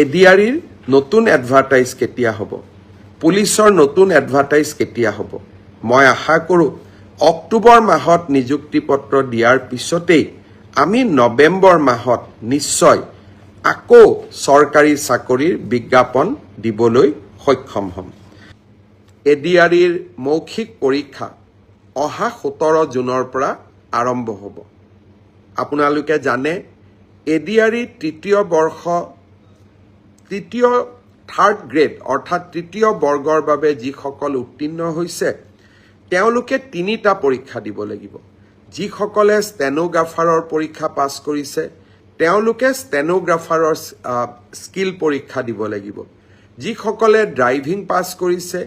এডিআৰিৰ নতুন এডভাৰটাইজ কেতিয়া হ'ব? পুলিচৰ নতুন এডভাৰটাইজ কেতিয়া হ'ব? মই আশা কৰোঁ অক্টোবৰ মাহত নিযুক্তি পত্ৰ দিয়াৰ পিছতেই আমি নৱেম্বৰ মাহত নিশ্চয় আকৌ চৰকাৰী চাকৰিৰ বিজ্ঞাপন দিবলৈ সক্ষম হ'ম। এডিআৰিৰ মৌখিক পৰীক্ষা অহা সোতৰ জুনৰ পৰা আৰম্ভ হ'ব। আপোনালোকে জানে এডিআৰিৰ তৃতীয় বৰ্ষ তৃতীয় থাৰ্ড গ্ৰেড অৰ্থাৎ তৃতীয় বৰ্গৰ বাবে যিসকল উত্তীৰ্ণ হৈছে তেওঁলোকে তিনিটা পৰীক্ষা দিব লাগিব। যিসকলে ষ্টেনোগ্ৰাফাৰৰ পৰীক্ষা পাছ কৰিছে তেওঁলোকে ষ্টেনোগ্ৰাফাৰৰ স্কিল পৰীক্ষা দিব লাগিব। যিসকলে ড্ৰাইভিং পাছ কৰিছে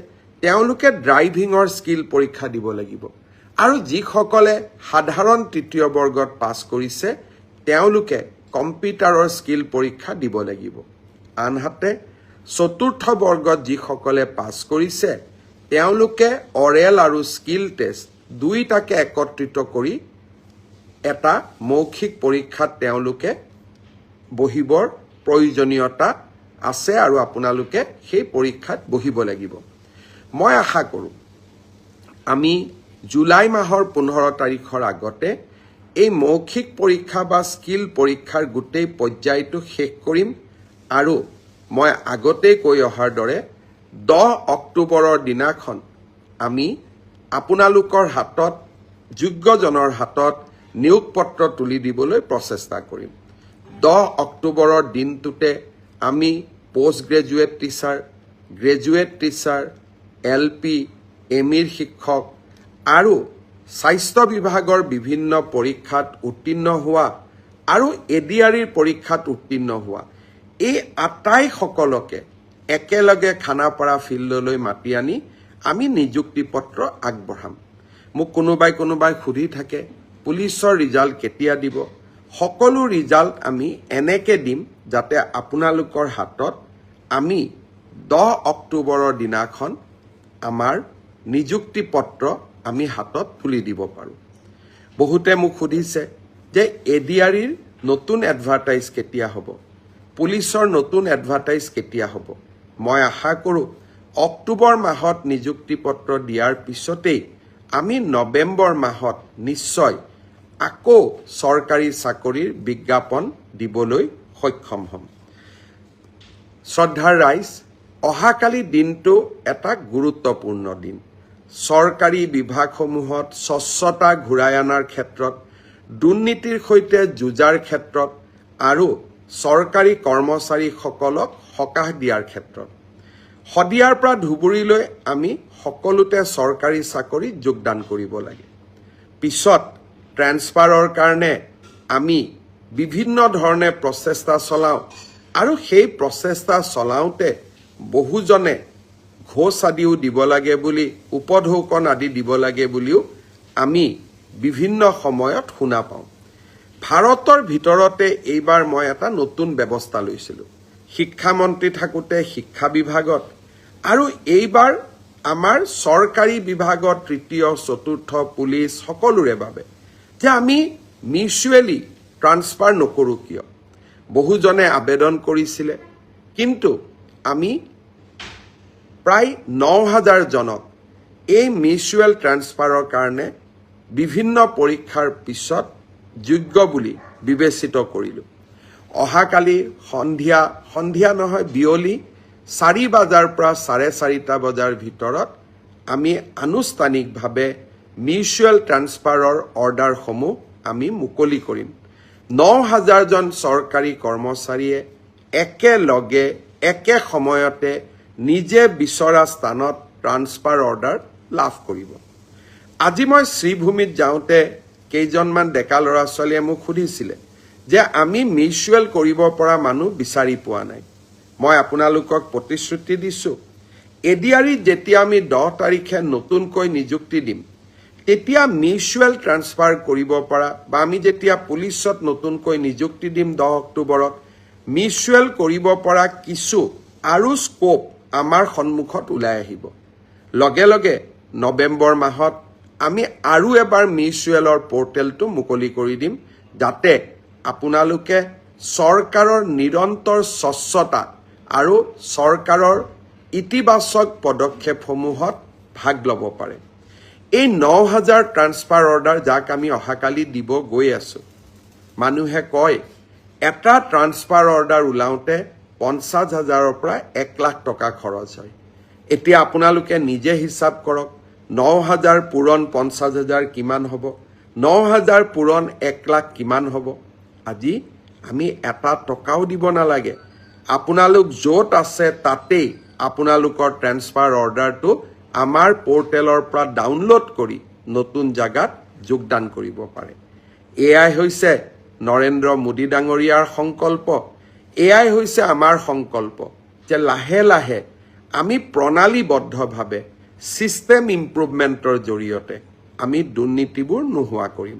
তেওঁলোকে ড্ৰাইভিঙৰ স্কিল পৰীক্ষা দিব লাগিব। আৰু যিসকলে সাধাৰণ তৃতীয় বৰ্গত পাছ কৰিছে তেওঁলোকে কম্পিউটাৰৰ স্কিল পৰীক্ষা দিব লাগিব। আনহাতে চতুৰ্থ বৰ্গত যিসকলে পাছ কৰিছে তেওঁলোকে অৰেল আৰু স্কিল টেষ্ট দুয়োটাকে একত্ৰিত কৰি এটা মৌখিক পৰীক্ষাত তেওঁলোকে বহিবৰ প্ৰয়োজনীয়তা আছে আৰু আপোনালোকে সেই পৰীক্ষাত বহিব লাগিব। মই আশা কৰোঁ আমি জুলাই মাহৰ পোন্ধৰ তাৰিখৰ আগতে এই মৌখিক পৰীক্ষা বা স্কিল পৰীক্ষাৰ গোটেই পৰ্যায়টো শেষ কৰিম। আৰু মই আগতেই কৈ অহাৰ দৰে দহ অক্টোবৰৰ দিনাখন আমি আপোনালোকৰ হাতত যোগ্যজনৰ হাতত নিয়োগ পত্ৰ তুলি দিবলৈ প্ৰচেষ্টা কৰিম। দহ অক্টোবৰৰ দিনটোতে আমি post graduate teacher graduate teacher L P M ইৰ শিক্ষক আৰু স্বাস্থ্য বিভাগৰ বিভিন্ন পৰীক্ষাত উত্তীৰ্ণ হোৱা আৰু এডিআৰিৰ পৰীক্ষাত উত্তীৰ্ণ হোৱা এই আটাইসকলকে একেলগে খানাপাৰা ফিল্ডলৈ মাতি আনি আমি নিযুক্তি পত্ৰ আগবঢ়াম। মোক কোনোবাই কোনোবাই সুধি থাকে পুলিচৰ ৰিজাল্ট কেতিয়া দিব? সকলো ৰিজাল্ট আমি এনেকে দিম যাতে আপোনালোকৰ হাতত আমি দহ অক্টোবৰৰ দিনাখন আমাৰ নিযুক্তি পত্ৰ আমি হাতত তুলি দিব পাৰোঁ। বহুতে মোক সুধিছে যে এডিআৰিৰ নতুন এডভাৰটাইজ কেতিয়া হ'ব? পুলিচৰ নতুন এডভাৰটাইজ কেতিয়া হ'ব? মই আশা কৰোঁ অক্টোবৰ মাহত নিযুক্তি পত্ৰ দিয়াৰ পিছতেই আমি নৱেম্বৰ মাহত নিশ্চয় আকৌ চৰকাৰী চাকৰিৰ বিজ্ঞাপন দিবলৈ সক্ষম হ'ম। শ্ৰদ্ধাৰ ৰাইজ অহাকালি দিনটো এটা গুৰুত্বপূৰ্ণ দিন। চৰকাৰী বিভাগসমূহত স্বচ্ছতা ঘূৰাই অনাৰ ক্ষেত্ৰত দুৰ্নীতিৰ সৈতে যুঁজাৰ ক্ষেত্ৰত আৰু চৰকাৰী কৰ্মচাৰীসকলক সকাহ দিয়াৰ ক্ষেত্ৰত। শদিয়াৰ পৰা ধুবুৰীলৈ আমি সকলোতে চৰকাৰী চাকৰিত যোগদান কৰিব লাগে। পিছত ট্ৰেন্সফাৰৰ কাৰণে আমি বিভিন্ন ধৰণে প্ৰচেষ্টা চলাওঁ আৰু সেই প্ৰচেষ্টা চলাওঁতে বহুজনে ঘোষ আদিও দিব লাগে বুলি উপঢৌকন আদি দিব লাগে বুলিও আমি বিভিন্ন সময়ত শুনা পাওঁ। ভাৰতৰ ভিতৰতে এইবাৰ মই এটা নতুন ব্যৱস্থা লৈছিলোঁ। শিক্ষামন্ত্ৰী থাকোঁতে শিক্ষা বিভাগত আৰু এইবাৰ আমাৰ চৰকাৰী বিভাগত তৃতীয় চতুৰ্থ পুলিচ সকলোৰে বাবে। যে আমি মিউচুৱেলি ট্ৰান্সফাৰ নকৰোঁ কিয়? বহুজনে আবেদন কৰিছিলে কিন্তু আমি প্ৰায় ন হাজাৰ জনক এই মিউচুৱেল ট্ৰান্সফাৰৰ কাৰণে বিভিন্ন পৰীক্ষাৰ পিছত যোগ্য বুলি বিবেচিত কৰিলোঁ। অহাকালি সন্ধিয়া সন্ধিয়া নহয়, বিয়লি চাৰি বজাৰ পৰা চাৰে চাৰিটা বজাৰ ভিতৰত আমি আনুষ্ঠানিকভাৱে মিউচুৱেল ট্ৰান্সফাৰৰ অৰ্ডাৰসমূহ আমি মুকলি কৰিম। ন হাজাৰজন চৰকাৰী কৰ্মচাৰীয়ে একেলগে, একে সময়তে নিজে বিচৰা স্থানত ট্ৰান্সফাৰ অৰ্ডাৰ লাভ কৰিব। আজি মই শ্ৰীভূমিত যাওঁতে কেইজনমান ডেকা ল'ৰা ছোৱালীয়ে মোক সুধিছিলে যে আমি মিউচুৱেল কৰিব পৰা মানুহ বিচাৰি পোৱা নাই। মই আপোনালোকক প্ৰতিশ্ৰুতি দিছোঁ এডিআৰিত যেতিয়া আমি দহ তাৰিখে নতুনকৈ নিযুক্তি দিম তেতিয়া মিউচুৱেল ট্ৰান্সফাৰ কৰিব পৰা বা আমি যেতিয়া পুলিচত নতুনকৈ নিযুক্তি দিম দহ অক্টোবৰত মিউচুৱেল কৰিব পৰা কিছু আৰু স্ক'প আমাৰ সন্মুখত ওলাই আহিব। লগে লগে নৱেম্বৰ মাহত আমি আৰু এবাৰ মিউচুৱেলৰ পৰ্টেলটো মুকলি কৰি দিম যাতে আপোনালোকে চৰকাৰৰ নিৰন্তৰ স্বচ্ছতা আৰু চৰকাৰৰ ইতিবাচক পদক্ষেপসমূহত ভাগ ল'ব পাৰে। এই ন হাজাৰ ট্ৰান্সফাৰ অৰ্ডাৰ যাক আমি অহাকালি দিব গৈ আছোঁ। মানুহে কয়, এটা ট্ৰান্সফাৰ অৰ্ডাৰ ওলাওঁতে পঞ্চাছ হাজাৰৰ পৰা এক লাখ টকা খৰচ হয়। এতিয়া আপোনালোকে নিজে হিচাপ কৰক। ন হাজাৰ পূৰণ পঞ্চাছ হাজাৰ কিমান হ'ব? ন হাজাৰ পূৰণ এক লাখ কিমান হ'ব? আজি আমি এটা টকাও দিব নালাগে। আপোনালোক য'ত আছে তাতেই আপোনালোকৰ ট্ৰেন্সফাৰ অৰ্ডাৰটো আমাৰ পৰ্টেলৰ পৰা ডাউনলোড কৰি নতুন জাগাত যোগদান কৰিব পাৰে। এয়াই হৈছে নৰেন্দ্ৰ মোদী ডাঙৰীয়াৰ সংকল্প। এয়াই হৈছে আমাৰ সংকল্প যে লাহে লাহে আমি প্ৰণালীবদ্ধভাৱে ছিষ্টেম ইম্প্ৰুভমেণ্টৰ জৰিয়তে আমি দুৰ্নীতিবোৰ নোহোৱা কৰিম।